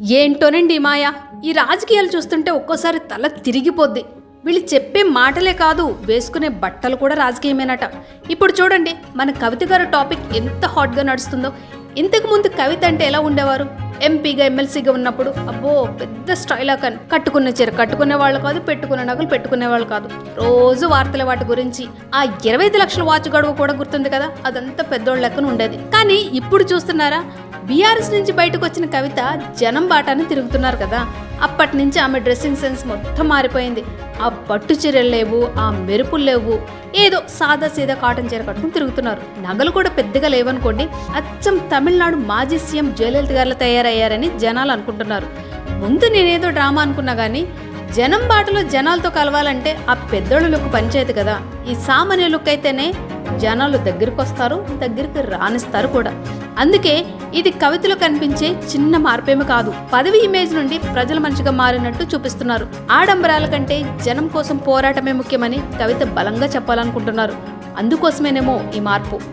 ఏంటోనండి మాయా? మాయ ఈ రాజకీయాలు చూస్తుంటే ఒక్కోసారి తల తిరిగిపోద్ది. వీళ్ళు చెప్పే మాటలే కాదు వేసుకునే బట్టలు కూడా రాజకీయమేనట. ఇప్పుడు చూడండి మన కవిత గారి టాపిక్ ఎంత హాట్గా నడుస్తుందో. ఇంతకు ముందు కవిత అంటే ఎలా ఉండేవారు? ఎంపీగా ఎమ్మెల్సీగా ఉన్నప్పుడు అబ్బో పెద్ద స్టైల్ కన్ కట్టుకున్న చీర. కట్టుకునే వాళ్ళు కాదు పెట్టుకున్న నగలు పెట్టుకునే వాళ్ళు కాదు. రోజు వార్తల వాటి గురించి ఆ ఇరవై ఐదు లక్షల వాచ్ గడువు కూడా గుర్తుంది కదా? అదంతా పెద్దోళ్ళ లెక్కన ఉండేది. కానీ ఇప్పుడు చూస్తున్నారా? బీఆర్ఎస్ నుంచి బయటకు వచ్చిన కవిత జనం బాటాన్ని తిరుగుతున్నారు కదా. అప్పటి నుంచి ఆమె డ్రెస్సింగ్ సెన్స్ మొత్తం మారిపోయింది. ఆ పట్టు చీరలు లేవు ఆ మెరుపులు లేవు. ఏదో సాదా సీదా కాటన్ చీర కట్టుకుని తిరుగుతున్నారు. నగలు కూడా పెద్దగా లేవనుకోండి అచ్చం తమిళనాడు మాజీ సీఎం జయలలిత గారు తయారయ్యారని జనాలు అనుకుంటున్నారు. ముందు నేనేదో డ్రామా అనుకున్నా కానీ జనం బాటలో జనాలతో కలవాలంటే ఆ పెద్దోళ్ళ లుక్ పనిచేయదు కదా. ఈ సామాన్య లుక్ అయితేనే జనాలు దగ్గరికి వస్తారు దగ్గరికి రానిస్తారు కూడా. అందుకే ఇది కవితలో కనిపించే చిన్న మార్పేమి కాదు. పదవి ఇమేజ్ నుండి ప్రజల మనిషిగా మారినట్టు చూపిస్తున్నారు. ఆడంబరాల కంటే జనం కోసం పోరాటమే ముఖ్యమని కవిత బలంగా చెప్పాలనుకుంటున్నారు. అందుకోసమేనేమో ఈ మార్పు.